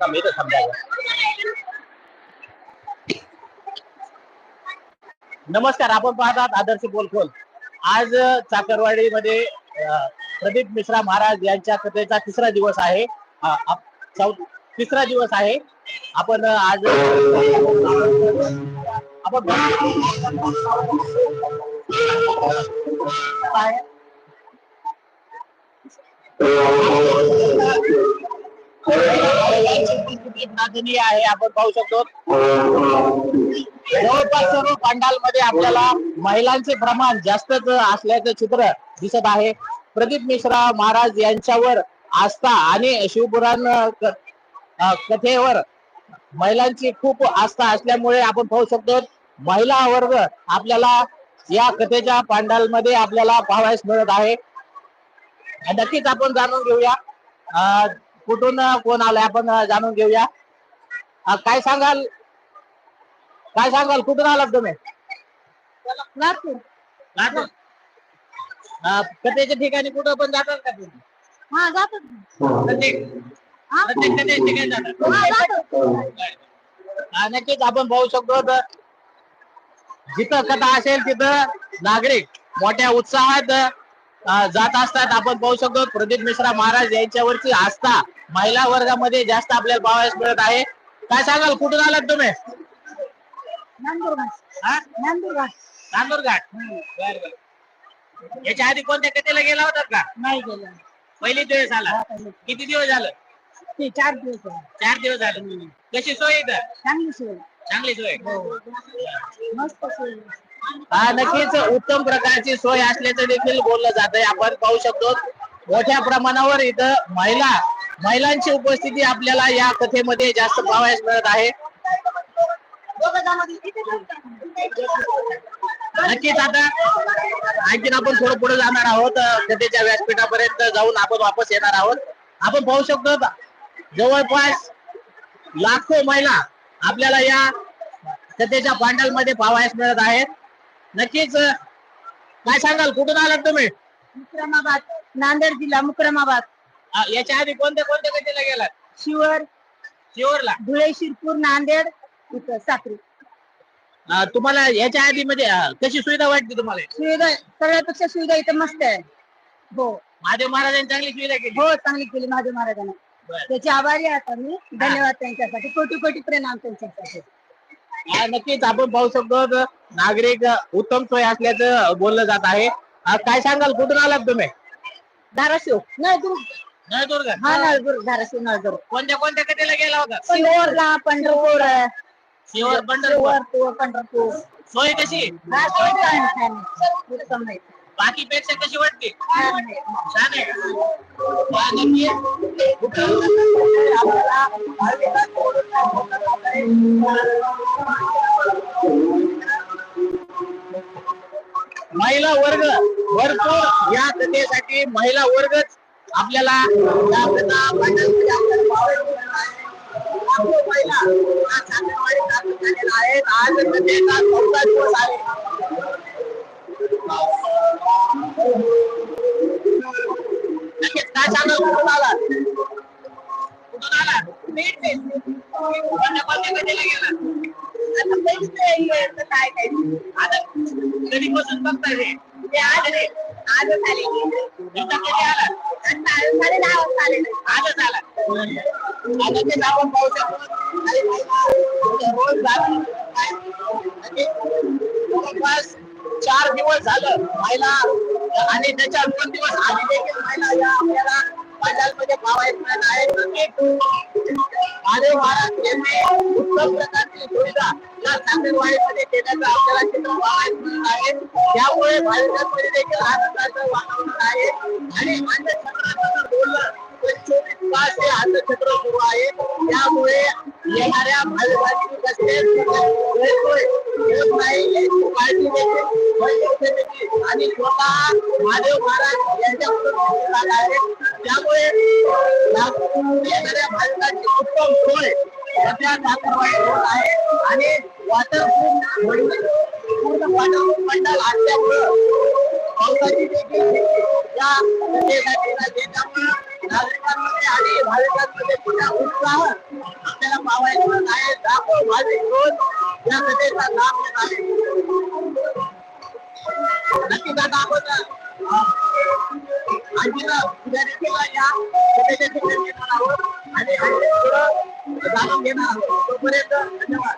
का नमस्कार आपण पाहतात आदर्श बोलखोल. आज चाकरवाडीमध्ये प्रदीप मिश्रा महाराज यांच्या कथेचा तिसरा दिवस आहे. तिसरा दिवस आहे. आपण आज आपण काय? आहे आपण पाहू शकतो. जवळपास सर्व पंडालमध्ये आपल्याला महिलांचे प्रमाण जास्तच असल्याचं चित्र दिसत आहे. प्रदीप मिश्रा महाराज यांच्यावर आस्था आणि शिवपुराण कथेवर महिलांची खूप आस्था असल्यामुळे आपण पाहू शकतो. महिला वर्ग आपल्याला या कथेच्या पांडालमध्ये आपल्याला पाहावयास मिळत आहे. नक्कीच आपण जाणून घेऊया. कुठून कोण आलाय आपण जाणून घेऊया. काय सांगाल? काय सांगाल? कुठून आलात तुम्ही? लातूर. कथेच्या ठिकाणी कुठं पण जातात का तुम्ही? हा जातो प्रत्येक? प्रत्येक कथेच्या ठिकाणी जातात जातो हा, नक्कीच आपण पाहू शकतो तर जिथं कथा असेल तिथं नागरिक मोठ्या उत्साहात अ, जात असतात. आपण पाहू शकतो प्रदीप मिश्रा महाराज यांच्यावरची आस्था महिला वर्गामध्ये जास्त आपल्याला पाहावयास मिळत आहे. काय सांगाल कुठून आलात तुम्ही? हा? नांदूरघाट बर बर. याच्या आधी कोणत्या कथेला गेला होतात का? नाही गेलं. पहिली दिवस आला. किती दिवस झालं? ते चार दिवस झाले. चार दिवस झाले. कशी सोय इथं? चांगली सोय. चांगली सोय. मस्त सोय. हा नक्कीच उत्तम प्रकारची सोय असल्याचं देखील बोललं जात आहे आपण पाहू शकतो मोठ्या प्रमाणावर इथं महिला महिलांची उपस्थिती आपल्याला या कथेमध्ये जास्त पाहायला मिळत आहे. नक्कीच आता आणखीन आपण थोडं पुढे जाणार आहोत. कथेच्या व्यासपीठापर्यंत जाऊन आपण वापस येणार आहोत. आपण पाहू शकतो जवळपास लाखो महिला आपल्याला या कथेच्या पांडलमध्ये पाहायला मिळत आहेत. नक्कीच काय सांगाल? कुठून आलात तुम्ही? मुक्रमाबाद नांदेड जिल्हा मुक्रमाबाद. याच्या आधी कोणत्या कोणत्या कथेला गेलात? शिवर. शिवरला. धुळे शिरपूर नांदेड इथं साक्री. अं, तुम्हाला याच्या आधी म्हणजे अं, कशी सुविधा वाटते तुम्हाला? सुविधा सगळ्यापेक्षा सुविधा इथं मस्त आहे. हो. महादेव महाराजांनी चांगली सुविधा केली. हो चांगली केली महादेव महाराजांना. बरं. त्याचे आभारी आहे आम्ही धन्यवाद त्यांच्यासाठी. कोटी कोटी प्रणाम त्यांच्यासाठी. हा, नक्कीच आपण पाहू शकतो तर नागरिक अ, उत्तम सोय असल्याचं बोललं जात आहे. अ, काय सांगाल? कुठून आलात तुम्ही? धाराशिव. नळदुर्ग नळदुर्ग. हा नळदुर्ग धाराशिव नळदुर्ग. कोणत्या कोणत्या कथेला गेला होता? शिवरला पंढरपूर. शिवर पंढरपूर. शिवर पंढरपूर. सोय कशी? हा, सोय छान आहे, छान. आहे. उत्तम आहे. बाकी पेक्षा कशी वाटते? छान आहे. छान महिला वर्ग भरपूर या कथेसाठी महिला वर्गच आपल्याला काय आहे. आज काय गेला आता घरी बसून काय आता बघताय ते आज रे. आजच आले. इथं कधी आला? साडे दहा वाजता आले. आजच आला. आता ते काही महिला रोज जवळपास चार दिवस झालं महिला आणि त्याच्या दोन दिवस आधी देखील महिला या आपल्याला बाजारमध्ये आहेत महाराज यांनी उत्तम प्रकारची सुविधा या चांदणवाडीमध्ये देण्याचं आपल्याला चित्र त्यामुळे भाविकांमध्ये देखील आनंदाचं वातावरण आहे. आणि अंधछत्राचं जर बोललं तर चोवीस तास हे अंधछत्र सुरू आहे. त्यामुळे येणाऱ्या भाविकांची कसलेच गैरसोय नाही याची काळजी देखील आणि स्वतः महादेव महाराज यांच्याकडून घेतली आहे. त्यामुळे येणाऱ्या भाविकांची उत्तम सोय सध्या चाकरवाडी होत आहे. आणि वॉटरप्रूफ पूर्ण वॉटरप्रूफ मंडळ असल्यामुळं पावसाची देखील या त्यामुळं नागरिकांमध्ये आणि भाविकांमध्ये पुन्हा उत्साह आपल्याला पावायचा आहे दाखव भाविक रोज या सभेचा लाभ घेत आहे नक्की दादा आपण आजीला या सभेच्या ठिकाणी येणार आहोत आणि आणखी थोडं जाणून घेणार आहोत तोपर्यंत धन्यवाद